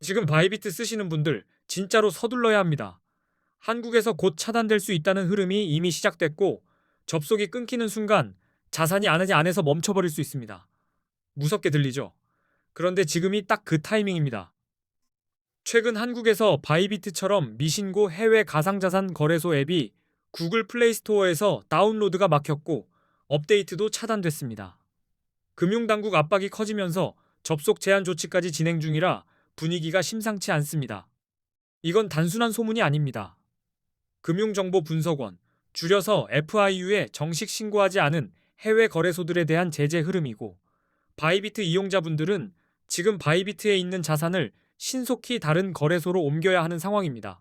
지금 바이비트 쓰시는 분들 진짜로 서둘러야 합니다. 한국에서 곧 차단될 수 있다는 흐름이 이미 시작됐고 접속이 끊기는 순간 자산이 안하지 안에서 멈춰버릴 수 있습니다. 무섭게 들리죠? 그런데 지금이 딱 그 타이밍입니다. 최근 한국에서 바이비트처럼 미신고 해외 가상자산 거래소 앱이 구글 플레이스토어에서 다운로드가 막혔고 업데이트도 차단됐습니다. 금융당국 압박이 커지면서 접속 제한 조치까지 진행 중이라 분위기가 심상치 않습니다. 이건 단순한 소문이 아닙니다. 금융정보분석원, 줄여서 FIU에 정식 신고하지 않은 해외 거래소들에 대한 제재 흐름이고, 바이비트 이용자분들은 지금 바이비트에 있는 자산을 신속히 다른 거래소로 옮겨야 하는 상황입니다.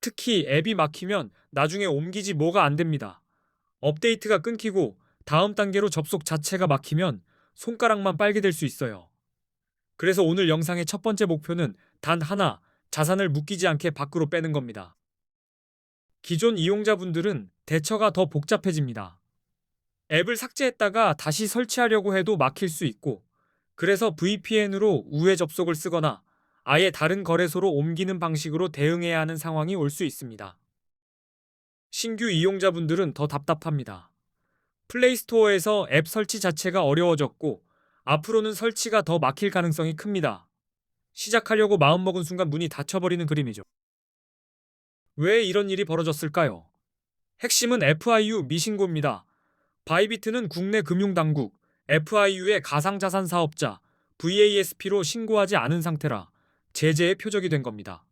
특히 앱이 막히면 나중에 옮기지 뭐가 안 됩니다. 업데이트가 끊기고 다음 단계로 접속 자체가 막히면 손가락만 빨게 될 수 있어요. 그래서 오늘 영상의 첫 번째 목표는 단 하나, 자산을 묶이지 않게 밖으로 빼는 겁니다. 기존 이용자분들은 대처가 더 복잡해집니다. 앱을 삭제했다가 다시 설치하려고 해도 막힐 수 있고, 그래서 VPN으로 우회 접속을 쓰거나 아예 다른 거래소로 옮기는 방식으로 대응해야 하는 상황이 올 수 있습니다. 신규 이용자분들은 더 답답합니다. 플레이스토어에서 앱 설치 자체가 어려워졌고, 앞으로는 설치가 더 막힐 가능성이 큽니다. 시작하려고 마음먹은 순간 문이 닫혀버리는 그림이죠. 왜 이런 일이 벌어졌을까요? 핵심은 FIU 미신고입니다. 바이비트는 국내 금융당국, FIU의 가상자산 사업자, VASP로 신고하지 않은 상태라 제재의 표적이 된 겁니다.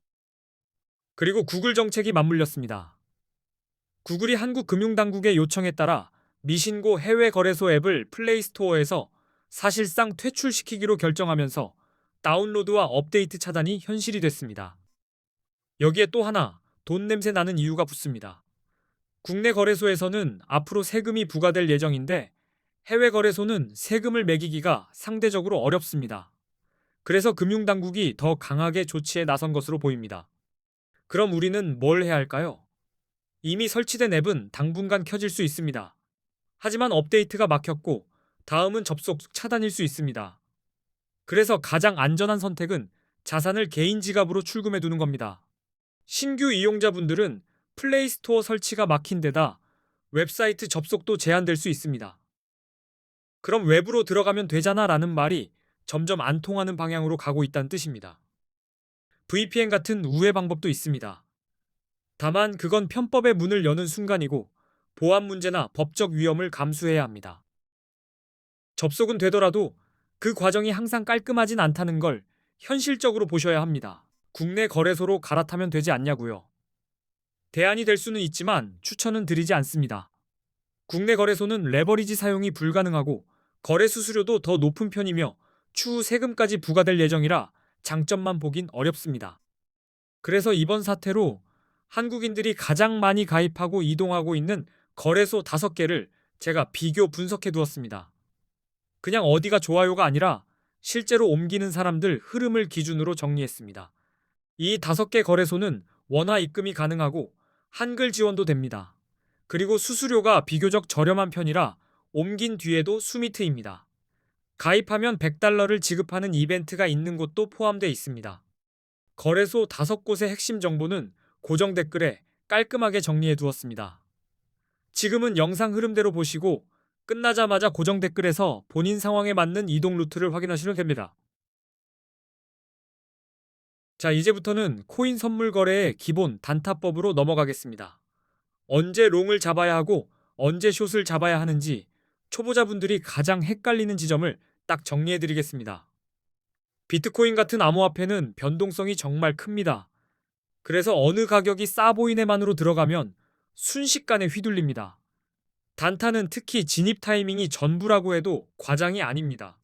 그리고 구글 정책이 맞물렸습니다. 구글이 한국 금융당국의 요청에 따라 미신고 해외 거래소 앱을 플레이스토어에서 사실상 퇴출시키기로 결정하면서 다운로드와 업데이트 차단이 현실이 됐습니다. 여기에 또 하나 돈 냄새 나는 이유가 붙습니다. 국내 거래소에서는 앞으로 세금이 부과될 예정인데 해외 거래소는 세금을 매기기가 상대적으로 어렵습니다. 그래서 금융당국이 더 강하게 조치에 나선 것으로 보입니다. 그럼 우리는 뭘 해야 할까요? 이미 설치된 앱은 당분간 켜질 수 있습니다. 하지만 업데이트가 막혔고 다음은 접속 차단일 수 있습니다. 그래서 가장 안전한 선택은 자산을 개인 지갑으로 출금해 두는 겁니다. 신규 이용자분들은 플레이스토어 설치가 막힌 데다 웹사이트 접속도 제한될 수 있습니다. 그럼 외부로 들어가면 되잖아 라는 말이 점점 안 통하는 방향으로 가고 있다는 뜻입니다. VPN 같은 우회 방법도 있습니다. 다만 그건 편법의 문을 여는 순간이고 보안 문제나 법적 위험을 감수해야 합니다. 접속은 되더라도 그 과정이 항상 깔끔하진 않다는 걸 현실적으로 보셔야 합니다. 국내 거래소로 갈아타면 되지 않냐고요. 대안이 될 수는 있지만 추천은 드리지 않습니다. 국내 거래소는 레버리지 사용이 불가능하고 거래 수수료도 더 높은 편이며 추후 세금까지 부과될 예정이라 장점만 보긴 어렵습니다. 그래서 이번 사태로 한국인들이 가장 많이 가입하고 이동하고 있는 거래소 5개를 제가 비교 분석해 두었습니다. 그냥 어디가 좋아요가 아니라 실제로 옮기는 사람들 흐름을 기준으로 정리했습니다. 이 다섯 개 거래소는 원화 입금이 가능하고 한글 지원도 됩니다. 그리고 수수료가 비교적 저렴한 편이라 옮긴 뒤에도 수미트입니다. 가입하면 100달러를 지급하는 이벤트가 있는 곳도 포함되어 있습니다. 거래소 다섯 곳의 핵심 정보는 고정 댓글에 깔끔하게 정리해 두었습니다. 지금은 영상 흐름대로 보시고 끝나자마자 고정 댓글에서 본인 상황에 맞는 이동 루트를 확인하시면 됩니다. 자, 이제부터는 코인 선물 거래의 기본 단타법으로 넘어가겠습니다. 언제 롱을 잡아야 하고 언제 숏을 잡아야 하는지 초보자분들이 가장 헷갈리는 지점을 딱 정리해 드리겠습니다. 비트코인 같은 암호화폐는 변동성이 정말 큽니다. 그래서 어느 가격이 싸 보이네만으로 들어가면 순식간에 휘둘립니다. 단타는 특히 진입 타이밍이 전부라고 해도 과장이 아닙니다.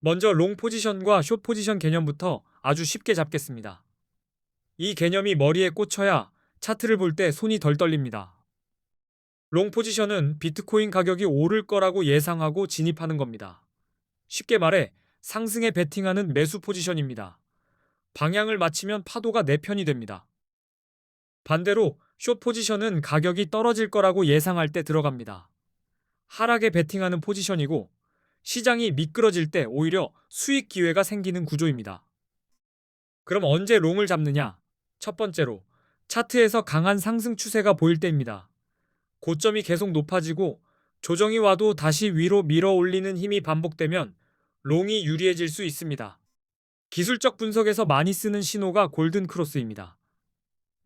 먼저 롱 포지션과 숏 포지션 개념부터 아주 쉽게 잡겠습니다. 이 개념이 머리에 꽂혀야 차트를 볼 때 손이 덜 떨립니다. 롱 포지션은 비트코인 가격이 오를 거라고 예상하고 진입하는 겁니다. 쉽게 말해 상승에 베팅하는 매수 포지션입니다. 방향을 맞추면 파도가 내 편이 됩니다. 반대로 숏 포지션은 가격이 떨어질 거라고 예상할 때 들어갑니다. 하락에 베팅하는 포지션이고 시장이 미끄러질 때 오히려 수익 기회가 생기는 구조입니다. 그럼 언제 롱을 잡느냐? 첫 번째로 차트에서 강한 상승 추세가 보일 때입니다. 고점이 계속 높아지고 조정이 와도 다시 위로 밀어 올리는 힘이 반복되면 롱이 유리해질 수 있습니다. 기술적 분석에서 많이 쓰는 신호가 골든 크로스입니다.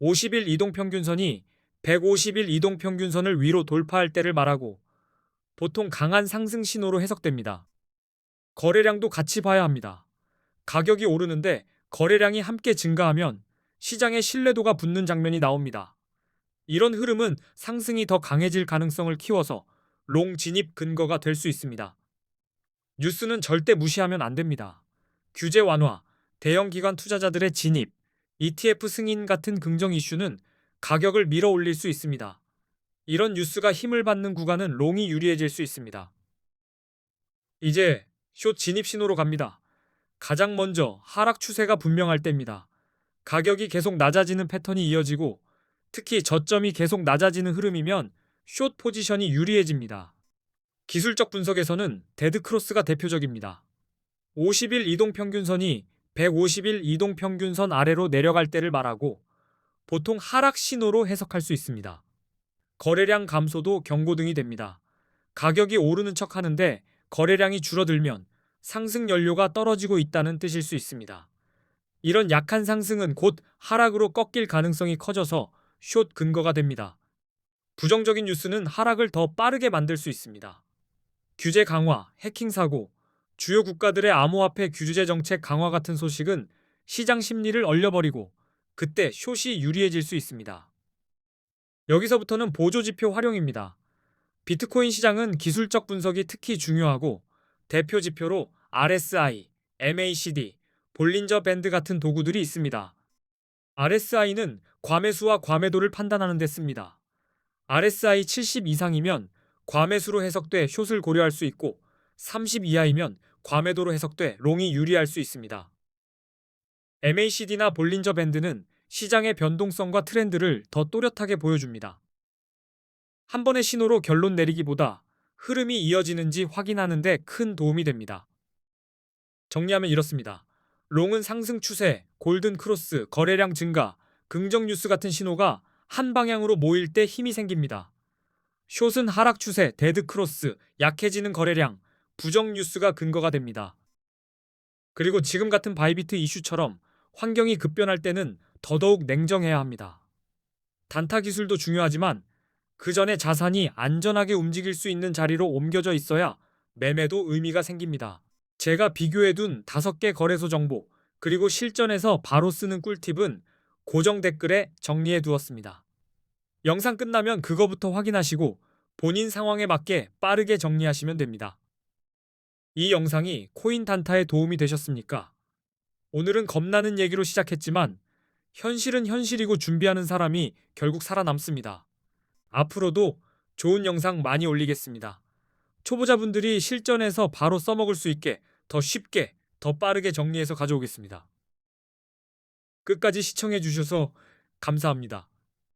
50일 이동평균선이 150일 이동평균선을 위로 돌파할 때를 말하고 보통 강한 상승 신호로 해석됩니다. 거래량도 같이 봐야 합니다. 가격이 오르는데 거래량이 함께 증가하면 시장의 신뢰도가 붙는 장면이 나옵니다. 이런 흐름은 상승이 더 강해질 가능성을 키워서 롱 진입 근거가 될 수 있습니다. 뉴스는 절대 무시하면 안 됩니다. 규제 완화, 대형 기관 투자자들의 진입, ETF 승인 같은 긍정 이슈는 가격을 밀어 올릴 수 있습니다. 이런 뉴스가 힘을 받는 구간은 롱이 유리해질 수 있습니다. 이제 숏 진입 신호로 갑니다. 가장 먼저 하락 추세가 분명할 때입니다. 가격이 계속 낮아지는 패턴이 이어지고 특히 저점이 계속 낮아지는 흐름이면 숏 포지션이 유리해집니다. 기술적 분석에서는 데드 크로스가 대표적입니다. 50일 이동 평균선이 150일 이동평균선 아래로 내려갈 때를 말하고 보통 하락 신호로 해석할 수 있습니다. 거래량 감소도 경고등이 됩니다. 가격이 오르는 척 하는데 거래량이 줄어들면 상승 연료가 떨어지고 있다는 뜻일 수 있습니다. 이런 약한 상승은 곧 하락으로 꺾일 가능성이 커져서 숏 근거가 됩니다. 부정적인 뉴스는 하락을 더 빠르게 만들 수 있습니다. 규제 강화, 해킹 사고, 주요 국가들의 암호화폐 규제 정책 강화 같은 소식은 시장 심리를 얼려버리고 그때 숏이 유리해질 수 있습니다. 여기서부터는 보조지표 활용입니다. 비트코인 시장은 기술적 분석이 특히 중요하고 대표 지표로 RSI, MACD, 볼린저 밴드 같은 도구들이 있습니다. RSI는 과매수와 과매도를 판단하는 데 씁니다. RSI 70 이상이면 과매수로 해석돼 숏을 고려할 수 있고 30 이하이면 과매도로 해석돼 롱이 유리할 수 있습니다. MACD나 볼린저 밴드는 시장의 변동성과 트렌드를 더 또렷하게 보여줍니다. 한 번의 신호로 결론 내리기보다 흐름이 이어지는지 확인하는 데 큰 도움이 됩니다. 정리하면 이렇습니다. 롱은 상승 추세, 골든 크로스, 거래량 증가, 긍정 뉴스 같은 신호가 한 방향으로 모일 때 힘이 생깁니다. 숏은 하락 추세, 데드 크로스, 약해지는 거래량, 부정 뉴스가 근거가 됩니다. 그리고 지금 같은 바이비트 이슈처럼 환경이 급변할 때는 더더욱 냉정해야 합니다. 단타 기술도 중요하지만 그 전에 자산이 안전하게 움직일 수 있는 자리로 옮겨져 있어야 매매도 의미가 생깁니다. 제가 비교해둔 5개 거래소 정보, 그리고 실전에서 바로 쓰는 꿀팁은 고정 댓글에 정리해 두었습니다. 영상 끝나면 그거부터 확인하시고 본인 상황에 맞게 빠르게 정리하시면 됩니다. 이 영상이 코인 단타에 도움이 되셨습니까? 오늘은 겁나는 얘기로 시작했지만 현실은 현실이고 준비하는 사람이 결국 살아남습니다. 앞으로도 좋은 영상 많이 올리겠습니다. 초보자분들이 실전에서 바로 써먹을 수 있게 더 쉽게, 더 빠르게 정리해서 가져오겠습니다. 끝까지 시청해 주셔서 감사합니다.